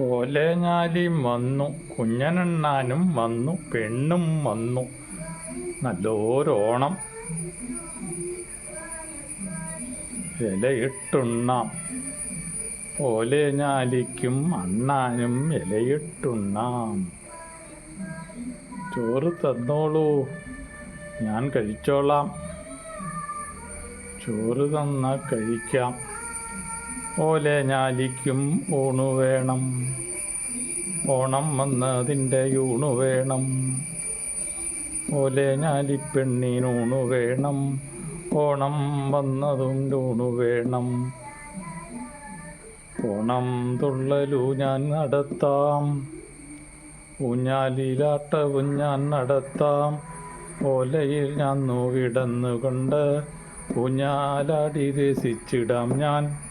കോലേഞ്ഞാലിയും വന്നു കുഞ്ഞനെണ്ണാനും വന്നു പെണ്ണും വന്നു. നല്ലോരോണം ഇലയിട്ടുണ്ണാം ഓലേഞ്ഞാലിക്കും അണ്ണാനും ഇലയിട്ടുണ്ണാം ചോറ് തന്നോളൂ ഞാൻ കഴിച്ചോളാം. ചോറ് തന്നാൽ കഴിക്കാം. ഓലേഞ്ഞാലിക്കും ഊണു വേണം. ഓണം വന്നതിന്റെ യൂണു വേണം. ഓലേഞ്ഞാലിപ്പെണ്ണീനൂണു വേണം. ഓണം വന്നതും ഊണു വേണം. ഓണം തുള്ളലു ഞാൻ നടത്താം. ഊഞ്ഞാലിലാട്ടവും ഞാൻ നടത്താം. ഓലയിൽ ഞാൻ നോവിടന്നുകൊണ്ട് ഊഞ്ഞാലാടി രസിച്ചിടാം ഞാൻ.